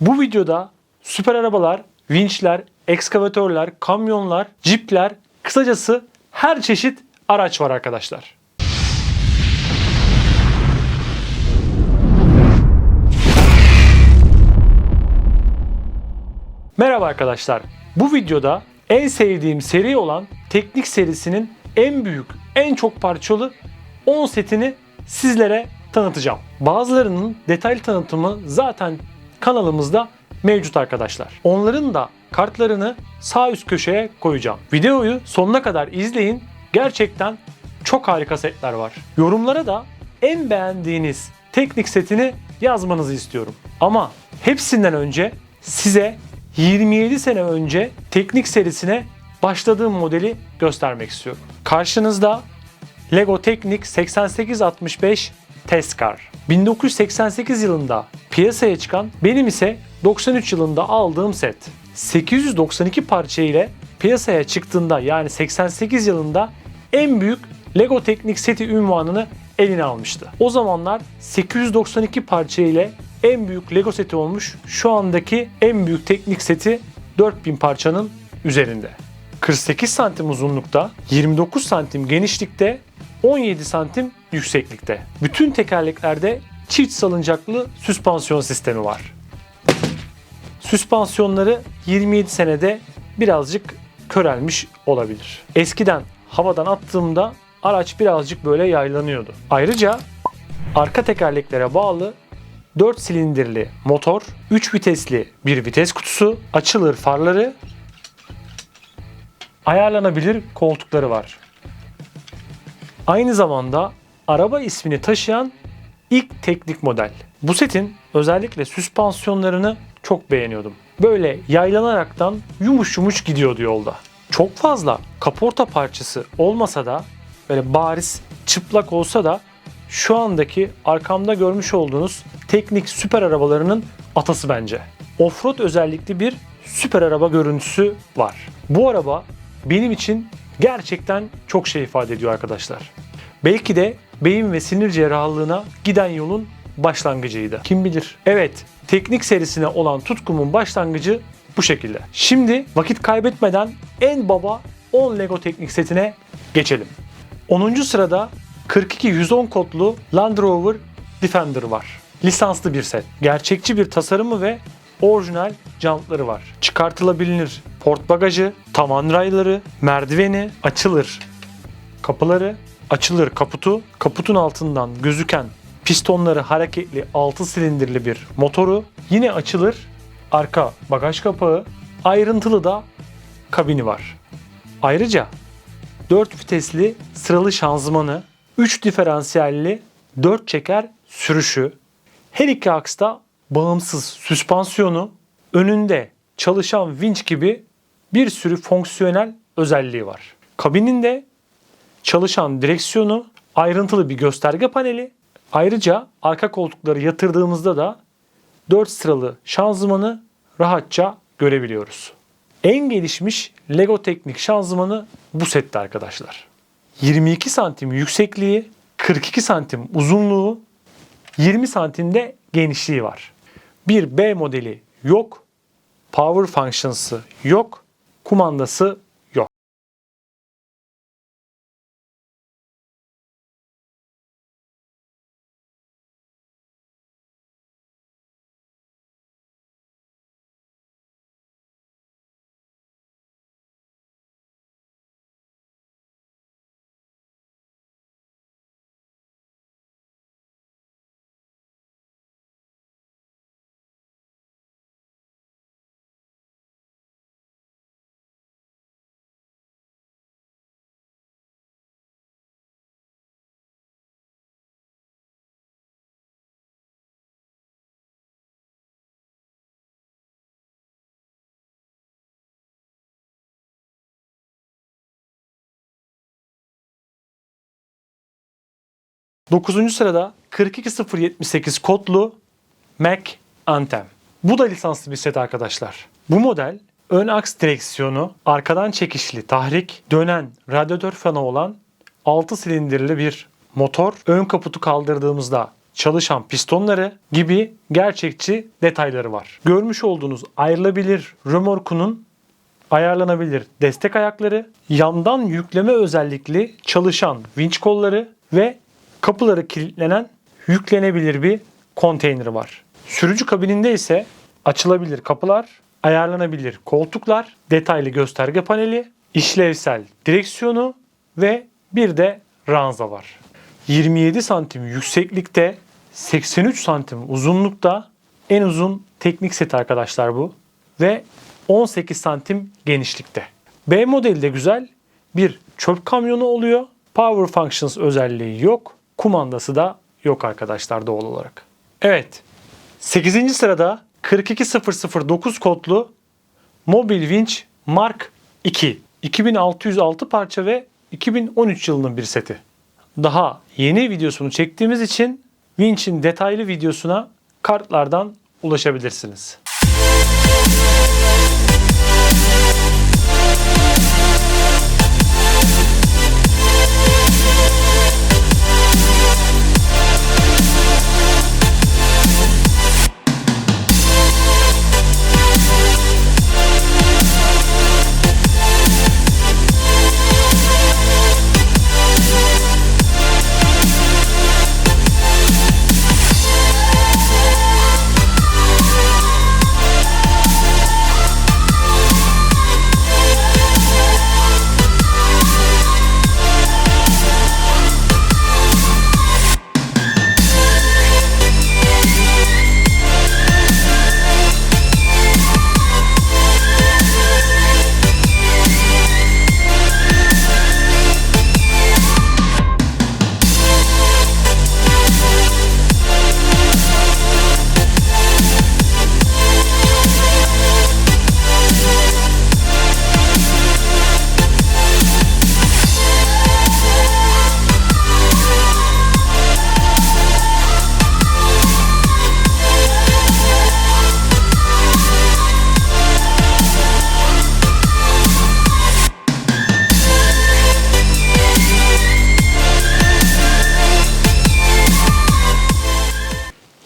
Bu videoda süper arabalar, vinçler, ekskavatörler, kamyonlar, cipler, kısacası her çeşit araç var arkadaşlar. Merhaba arkadaşlar. Bu videoda en sevdiğim seri olan Teknik serisinin en büyük, en çok parçalı 10 setini sizlere tanıtacağım. Bazılarının detaylı tanıtımı zaten kanalımızda mevcut arkadaşlar. Onların da kartlarını sağ üst köşeye koyacağım. Videoyu sonuna kadar izleyin. Gerçekten çok harika setler var. Yorumlara da en beğendiğiniz teknik setini yazmanızı istiyorum. Ama hepsinden önce size 27 sene önce teknik serisine başladığım modeli göstermek istiyorum. Karşınızda Lego Teknik 8865 Testcar. 1988 yılında piyasaya çıkan benim ise 93 yılında aldığım set. 892 parça ile piyasaya çıktığında yani 88 yılında en büyük Lego Teknik seti ünvanını eline almıştı. O zamanlar 892 parça ile en büyük Lego seti olmuş. Şu andaki en büyük teknik seti 4000 parçanın üzerinde. 48 santim uzunlukta, 29 santim genişlikte, 17 santim yükseklikte. Bütün tekerleklerde çift salıncaklı süspansiyon sistemi var. Süspansiyonları 27 senede birazcık körelmiş olabilir. Eskiden havadan attığımda araç birazcık böyle yaylanıyordu. Ayrıca arka tekerleklere bağlı 4 silindirli motor, 3 vitesli bir vites kutusu, açılır farları, ayarlanabilir koltukları var. Aynı zamanda araba ismini taşıyan ilk teknik model. Bu setin özellikle süspansiyonlarını çok beğeniyordum. Böyle yaylanaraktan yumuş yumuş gidiyordu yolda. Çok fazla kaporta parçası olmasa da böyle bariz çıplak olsa da şu andaki arkamda görmüş olduğunuz teknik süper arabalarının atası bence. Offroad özellikli bir süper araba görüntüsü var. Bu araba benim için gerçekten çok şey ifade ediyor arkadaşlar. Belki de beyin ve sinir cerrahlığına giden yolun başlangıcıydı. Kim bilir? Evet, teknik serisine olan tutkumun başlangıcı bu şekilde. Şimdi vakit kaybetmeden en baba 10 Lego teknik setine geçelim. 10. sırada 42-110 kodlu Land Rover Defender var. Lisanslı bir set. Gerçekçi bir tasarımı ve orijinal jantları var. Çıkartılabilir port bagajı, tavan rayları, merdiveni, açılır kapıları, açılır kaputu, kaputun altından gözüken pistonları hareketli 6 silindirli bir motoru, yine açılır arka bagaj kapağı, ayrıntılı da kabini var. Ayrıca 4 vitesli sıralı şanzımanı, 3 diferansiyelli 4 çeker sürüşü, her iki aksta bağımsız süspansiyonu, önünde çalışan vinç gibi bir sürü fonksiyonel özelliği var. Kabininde çalışan direksiyonu, ayrıntılı bir gösterge paneli, ayrıca arka koltukları yatırdığımızda da 4 sıralı şanzımanı rahatça görebiliyoruz. En gelişmiş Lego Teknik şanzımanı bu sette arkadaşlar. 22 santim yüksekliği, 42 santim uzunluğu, 20 santimde genişliği var. Bir B modeli yok, power functions'ı yok, kumandası yok. Dokuzuncu sırada 42078 kodlu Mac Anthem. Bu da lisanslı bir set arkadaşlar. Bu model ön aks direksiyonu, arkadan çekişli tahrik, dönen radyatör fanı olan 6 silindirli bir motor. Ön kaputu kaldırdığımızda çalışan pistonları gibi gerçekçi detayları var. Görmüş olduğunuz ayrılabilir römorkunun ayarlanabilir destek ayakları, yandan yükleme özellikli çalışan vinç kolları ve kapıları kilitlenen yüklenebilir bir konteyneri var. Sürücü kabininde ise açılabilir kapılar, ayarlanabilir koltuklar, detaylı gösterge paneli, işlevsel direksiyonu ve bir de ranza var. 27 santim yükseklikte, 83 santim uzunlukta en uzun teknik set arkadaşlar bu ve 18 santim genişlikte. B modeli de güzel. Bir çöp kamyonu oluyor. Power Functions özelliği yok. Kumandası da yok arkadaşlar doğal olarak. Evet. 8. sırada 42009 kodlu Mobil Winch Mark II. 2606 parça ve 2013 yılının bir seti. Daha yeni videosunu çektiğimiz için Winch'in detaylı videosuna kartlardan ulaşabilirsiniz.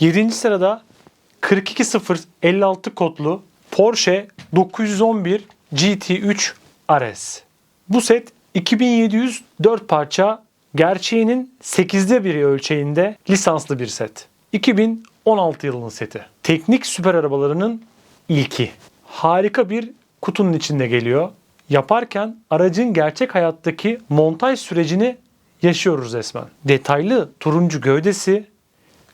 Yedinci sırada 42056 kodlu Porsche 911 GT3 RS. Bu set 2704 parça gerçeğinin 8'de biri ölçeğinde lisanslı bir set. 2016 yılının seti. Teknik süper arabalarının ilki. Harika bir kutunun içinde geliyor. Yaparken aracın gerçek hayattaki montaj sürecini yaşıyoruz resmen. Detaylı turuncu gövdesi,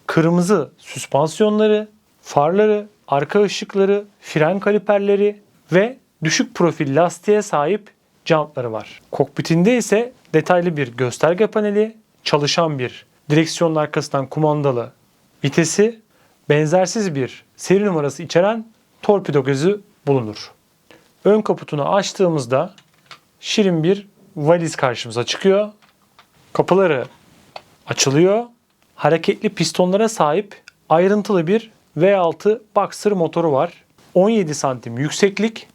kırmızı süspansiyonları, farları, arka ışıkları, fren kaliperleri ve düşük profil lastiğe sahip jantları var. Kokpitinde ise detaylı bir gösterge paneli, çalışan bir direksiyonun arkasından kumandalı vitesi, benzersiz bir seri numarası içeren torpido gözü bulunur. Ön kaputunu açtığımızda şirin bir valiz karşımıza çıkıyor. Kapıları açılıyor hareketli pistonlara sahip ayrıntılı bir V6 Boxer motoru var. 17 santim yükseklik,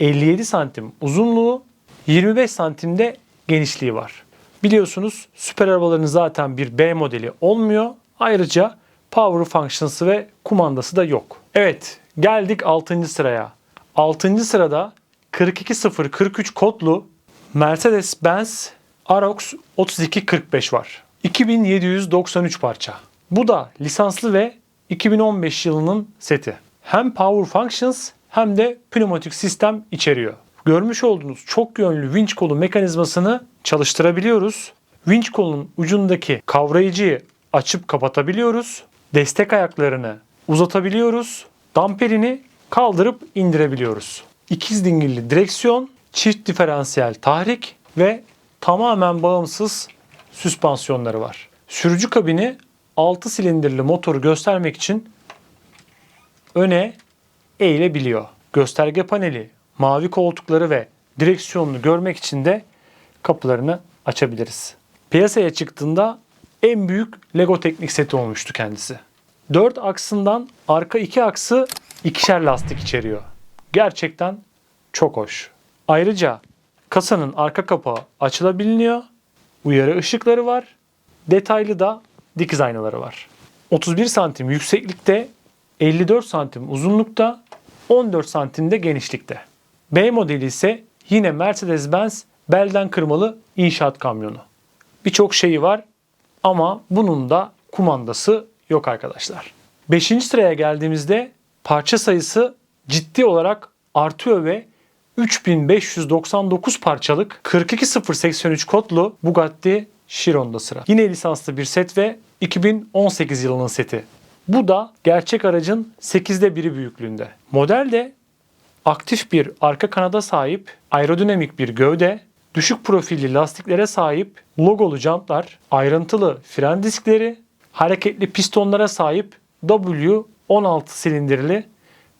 57 santim uzunluğu, 25 santimde genişliği var. Biliyorsunuz süper arabaların zaten bir B modeli olmuyor. Ayrıca Power Functions'ı ve kumandası da yok. Evet geldik 6. sıraya. 6. sırada 42043 kodlu Mercedes-Benz Arox 3245 var. 2793 parça. Bu da lisanslı ve 2015 yılının seti. Hem Power Functions hem de pneumatik sistem içeriyor. Görmüş olduğunuz çok yönlü winch kolu mekanizmasını çalıştırabiliyoruz. Winch kolunun ucundaki kavrayıcıyı açıp kapatabiliyoruz. Destek ayaklarını uzatabiliyoruz. Damperini kaldırıp indirebiliyoruz. İkiz dingilli direksiyon, çift diferansiyel tahrik ve tamamen bağımsız süspansiyonları var. Sürücü kabini 6 silindirli motoru göstermek için öne eğilebiliyor. Gösterge paneli, mavi koltukları ve direksiyonunu görmek için de kapılarını açabiliriz. Piyasaya çıktığında en büyük Lego teknik seti olmuştu kendisi. 4 aksından arka 2 aksı ikişer lastik içeriyor. Gerçekten çok hoş. Ayrıca kasanın arka kapağı açılabiliyor uyarı ışıkları var. Detaylı da dikiz aynaları var. 31 santim yükseklikte, 54 santim uzunlukta, 14 santim de genişlikte. B modeli ise yine Mercedes-Benz belden kırmalı inşaat kamyonu. Birçok şeyi var ama bunun da kumandası yok arkadaşlar. 5. sıraya geldiğimizde parça sayısı ciddi olarak artıyor ve 3599 parçalık 42083 kodlu Bugatti Chiron'da sıra. Yine lisanslı bir set ve 2018 yılının seti. Bu da gerçek aracın 8'de biri büyüklüğünde. Model de aktif bir arka kanada sahip, aerodinamik bir gövde, düşük profilli lastiklere sahip, logolu jantlar, ayrıntılı fren diskleri, hareketli pistonlara sahip W16 silindirli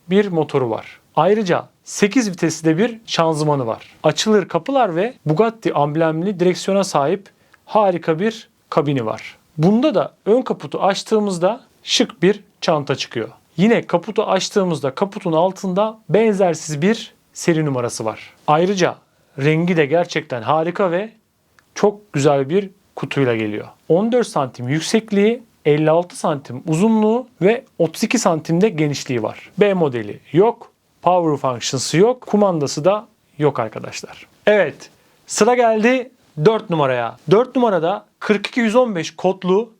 bir motoru var. Ayrıca 8 vitesli bir şanzımanı var. Açılır kapılar ve Bugatti amblemli direksiyona sahip harika bir kabini var. Bunda da ön kaputu açtığımızda şık bir çanta çıkıyor. Yine kaputu açtığımızda kaputun altında benzersiz bir seri numarası var. Ayrıca rengi de gerçekten harika ve çok güzel bir kutuyla geliyor. 14 santim yüksekliği, 56 santim uzunluğu ve 32 santimde genişliği var. B modeli yok. Power functions'ı yok. Kumandası da yok arkadaşlar. Evet. Sıra geldi 4 numaraya. 4 numarada 42115 kodlu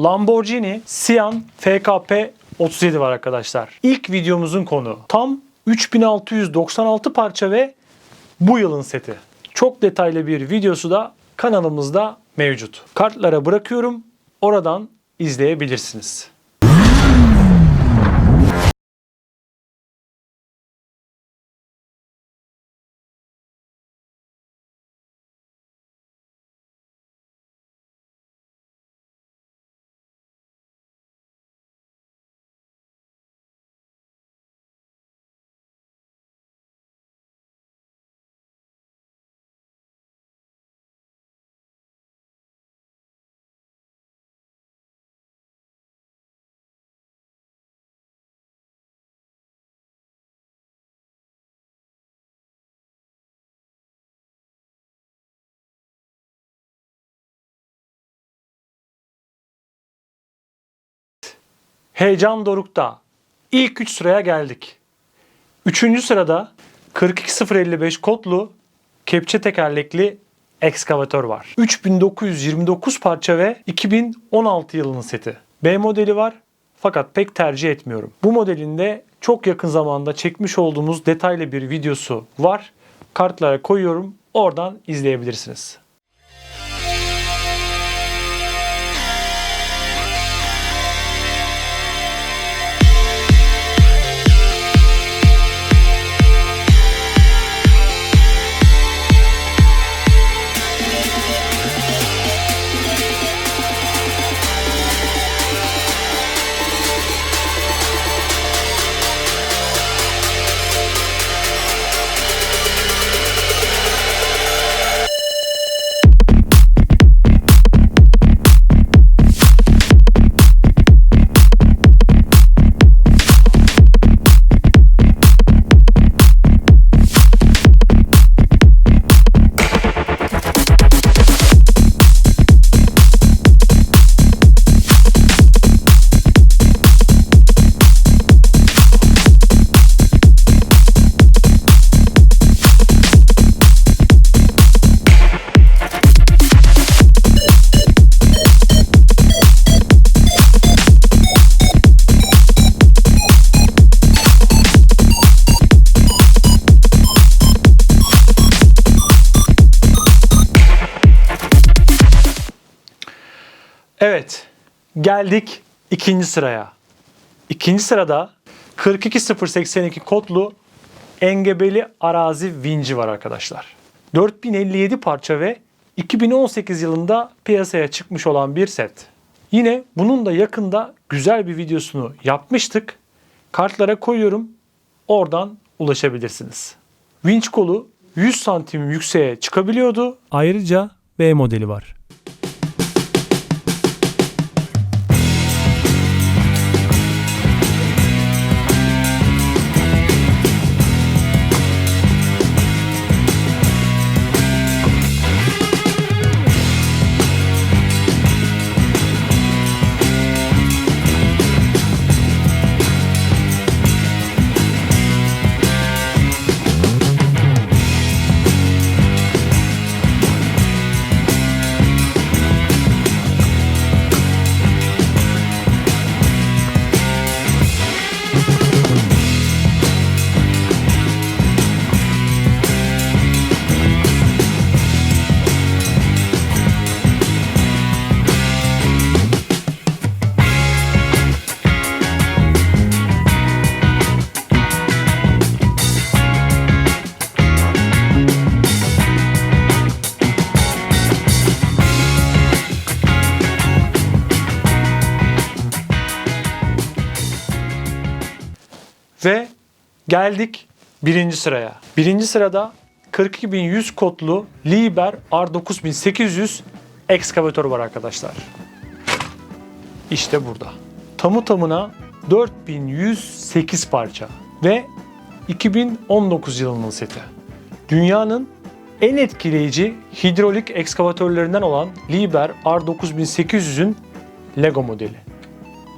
Lamborghini Sian FKP 37 var arkadaşlar. İlk videomuzun konu. Tam 3696 parça ve bu yılın seti. Çok detaylı bir videosu da kanalımızda mevcut. Kartlara bırakıyorum. Oradan izleyebilirsiniz. Heyecan dorukta. İlk 3 sıraya geldik. 3. sırada 42055 kodlu kepçe tekerlekli ekskavatör var. 3929 parça ve 2016 yılının seti. B modeli var fakat pek tercih etmiyorum. Bu modelinde çok yakın zamanda çekmiş olduğumuz detaylı bir videosu var. Kartlara koyuyorum. Oradan izleyebilirsiniz. Geldik ikinci sıraya. İkinci sırada 42082 kodlu engebeli arazi vinci var arkadaşlar. 4057 parça ve 2018 yılında piyasaya çıkmış olan bir set. Yine bunun da yakında güzel bir videosunu yapmıştık. Kartlara koyuyorum. Oradan ulaşabilirsiniz. Vinç kolu 100 santim yükseğe çıkabiliyordu. Ayrıca B modeli var. Ve geldik birinci sıraya. Birinci sırada 42100 kodlu Liebherr R9800 ekskavatör var arkadaşlar. İşte burada. Tamı tamına 4108 parça ve 2019 yılının seti. Dünyanın en etkileyici hidrolik ekskavatörlerinden olan Liebherr R9800'ün Lego modeli.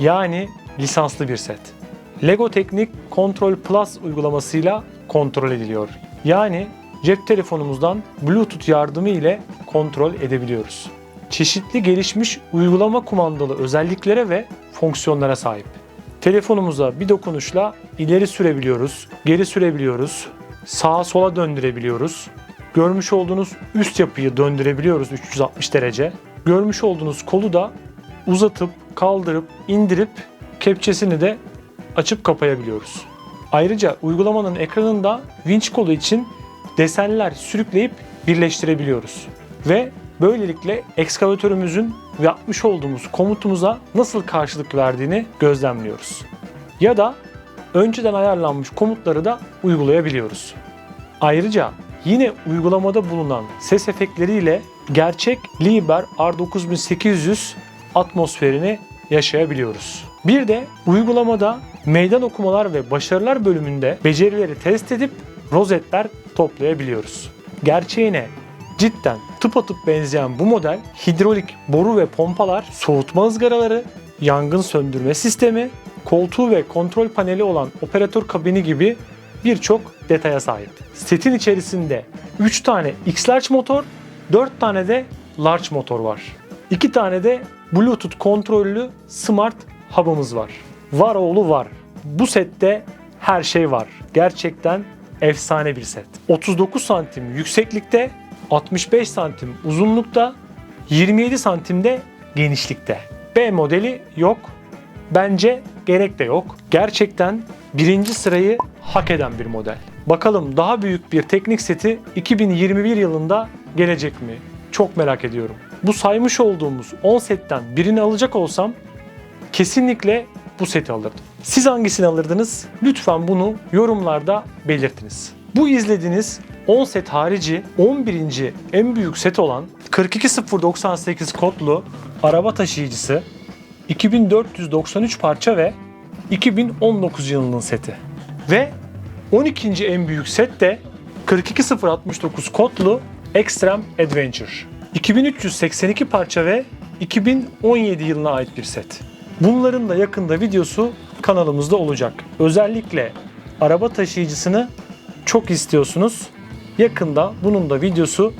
Yani lisanslı bir set. Lego Teknik Control Plus uygulamasıyla kontrol ediliyor. Yani cep telefonumuzdan Bluetooth yardımı ile kontrol edebiliyoruz. Çeşitli gelişmiş uygulama kumandalı özelliklere ve fonksiyonlara sahip. Telefonumuza bir dokunuşla ileri sürebiliyoruz, geri sürebiliyoruz, sağa sola döndürebiliyoruz. Görmüş olduğunuz üst yapıyı döndürebiliyoruz 360 derece. Görmüş olduğunuz kolu da uzatıp, kaldırıp, indirip kepçesini de açıp kapayabiliyoruz. Ayrıca uygulamanın ekranında vinç kolu için desenler sürükleyip birleştirebiliyoruz. Ve böylelikle ekskavatörümüzün yapmış olduğumuz komutumuza nasıl karşılık verdiğini gözlemliyoruz. Ya da önceden ayarlanmış komutları da uygulayabiliyoruz. Ayrıca yine uygulamada bulunan ses efektleriyle gerçek Liebherr R9800 atmosferini yaşayabiliyoruz. Bir de uygulamada meydan okumalar ve başarılar bölümünde becerileri test edip rozetler toplayabiliyoruz. Gerçeğine cidden tıpatıp benzeyen bu model hidrolik boru ve pompalar, soğutma ızgaraları, yangın söndürme sistemi, koltuğu ve kontrol paneli olan operatör kabini gibi birçok detaya sahip. Setin içerisinde 3 tane X-Large motor, 4 tane de Large motor var. 2 tane de Bluetooth kontrollü Smart Hub'ımız var. Var oğlu var. Bu sette her şey var. Gerçekten efsane bir set. 39 santim yükseklikte, 65 santim uzunlukta, 27 santimde genişlikte. B modeli yok. Bence gerek de yok. Gerçekten birinci sırayı hak eden bir model. Bakalım daha büyük bir teknik seti 2021 yılında gelecek mi? Çok merak ediyorum. Bu saymış olduğumuz 10 setten birini alacak olsam kesinlikle bu seti alırdım. Siz hangisini alırdınız? Lütfen bunu yorumlarda belirtiniz. Bu izlediğiniz 10 set harici 11. en büyük set olan 42098 kodlu araba taşıyıcısı 2493 parça ve 2019 yılının seti. Ve 12. en büyük set de 42069 kodlu Extreme Adventure. 2382 parça ve 2017 yılına ait bir set. Bunların da yakında videosu kanalımızda olacak. Özellikle araba taşıyıcısını çok istiyorsunuz. Yakında bunun da videosu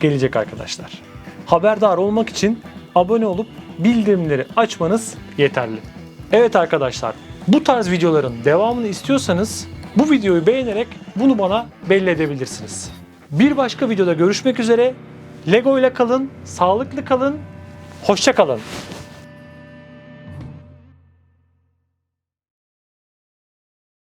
gelecek arkadaşlar. Haberdar olmak için abone olup bildirimleri açmanız yeterli. Evet arkadaşlar, bu tarz videoların devamını istiyorsanız bu videoyu beğenerek bunu bana belli edebilirsiniz. Bir başka videoda görüşmek üzere. Lego ile kalın, sağlıklı kalın, hoşça kalın.